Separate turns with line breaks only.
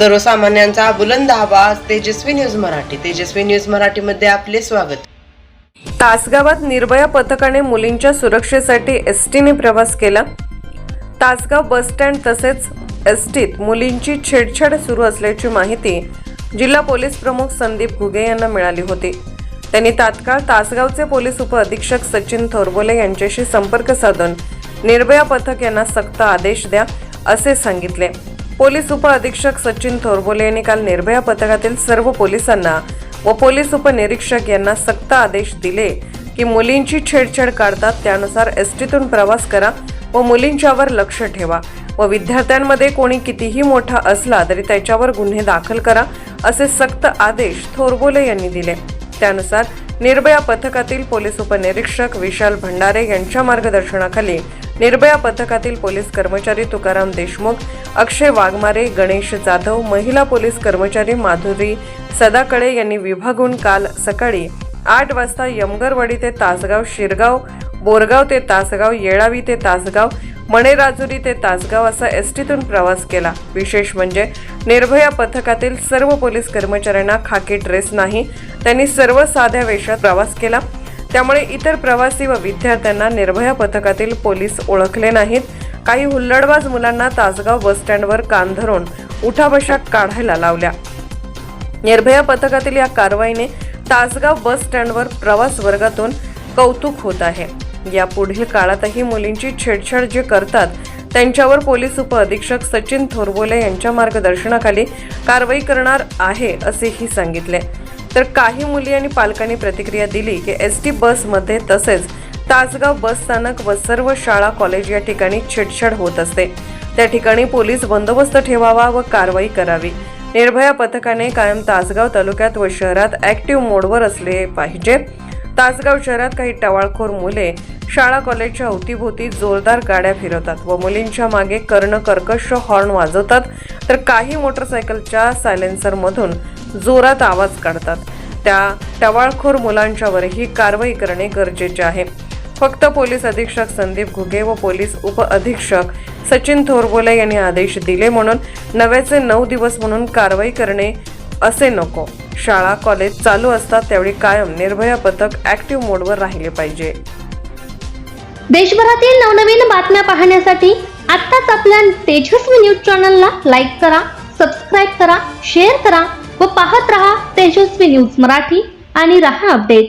सर्वसामान्यांचा बुलंद आवाज तेजस्वी न्यूज मराठी. तेजस्वी न्यूज मराठीमध्ये आपले स्वागत. तासगावात निर्भया पथकाने मुलींच्या सुरक्षेसाठी एस टीने प्रवास केला. तासगाव बसस्टँड तसेच एस टीत मुलींची छेडछाड सुरू असल्याची माहिती जिल्हा पोलीस प्रमुख संदीप घुगे यांना मिळाली होती. त्यांनी तात्काळ तासगावचे पोलीस उपअधीक्षक सचिन थोरबोले यांच्याशी संपर्क साधून निर्भया पथक यांना सक्त आदेश द्या असे सांगितले. पोलीस उपअधीक्षक सचिन थोरबोले यांनी काल निर्भया पथकातील सर्व पोलिसांना व पोलीस उपनिरीक्षक यांना सक्त आदेश दिले की मुलींची छेडछाड काढतात त्यानुसार एस टीतून प्रवास करा व मुलींच्यावर लक्ष ठेवा व विद्यार्थ्यांमध्ये कोणी कितीही मोठा असला तरी त्याच्यावर गुन्हे दाखल करा असे सक्त आदेश थोरबोले यांनी दिले. त्यानुसार निर्भया पथकातील पोलीस उपनिरीक्षक विशाल भंडारे यांच्या मार्गदर्शनाखाली निर्भया पथकातील पोलीस कर्मचारी तुकाराम देशमुख अक्षय वाघमारे गणेश जाधव महिला पोलीस कर्मचारी माधुरी सदाकळे यांनी विभागून काल सकाळी आठ वाजता यमगरवाडी ते तासगाव शिरगाव बोरगाव ते तासगाव येळावी ते तासगाव मणेराजुरी ते तासगाव असा एस टीतून प्रवास केला. विशेष म्हणजे निर्भया पथकातील सर्व पोलीस कर्मचाऱ्यांना खाकी ड्रेस नाही त्यांनी सर्व साध्या वेशात प्रवास केला. त्यामुळे इतर प्रवासी व विद्यार्थ्यांना निर्भया पथकातील पोलीस ओळखले नाहीत. काही हुल्लडबाज मुलांना तासगाव बसस्टँडवर कान धरून उठाबशा काढायला लावल्या. निर्भया पथकातील या कारवाईने तासगाव बस स्टँडवर प्रवास वर्गातून कौतुक होत आहे. या पुढील काळातही मुलींची छेडछाड जे करतात त्यांच्यावर पोलीस उपअधीक्षक सचिन थोरबोले यांच्या मार्गदर्शनाखाली कारवाई करणार आहे असेही सांगितले. तर काही मुली आणि पालकांनी प्रतिक्रिया दिली की एस टी बसमध्ये तसेच तासगाव बस स्थानक व सर्व शाळा कॉलेज या ठिकाणी छेडछाड होत असते. त्या ठिकाणी पोलीस बंदोबस्त ठेवावा व कारवाई करावी. निर्भया पथकाने कायम तासगाव तालुक्यात व शहरात ऍक्टिव्ह मोडवर असले पाहिजे. तासगाव शहरात काही टवाळखोर मुले शाळा कॉलेजच्या अवतीभोवती जोरदार गाड्या फिरवतात व मुलींच्या मागे कर्ण कर्कश हॉर्न वाजवतात तर काही मोटरसायकलच्या सायलेन्सरमधून जोरात आवाज काढतात. त्या टवाळखोर मुलांच्यावरही कारवाई करणे गरजेचे आहे. फक्त पोलीस अधीक्षक संदीप घुगे व पोलीस उप अधीक्षक सचिन थोरबोले यांनी आदेश दिले म्हणून नव्याचे नऊ दिवस म्हणून कारवाई करणे असे नको. शाळा कॉलेज चालू असतात त्यावेळी कायम निर्भया पथक ऍक्टिव्ह मोडवर राहिले पाहिजे.
देशभरातील नवनवीन बातम्या पाहण्यासाठी आत्ताच आपल्या तेजस्वी न्यूज चॅनलला लाईक करा सबस्क्राईब करा शेअर करा व पाहत रहा तेजस्वी न्यूज मराठी आणि रहा अपडेट.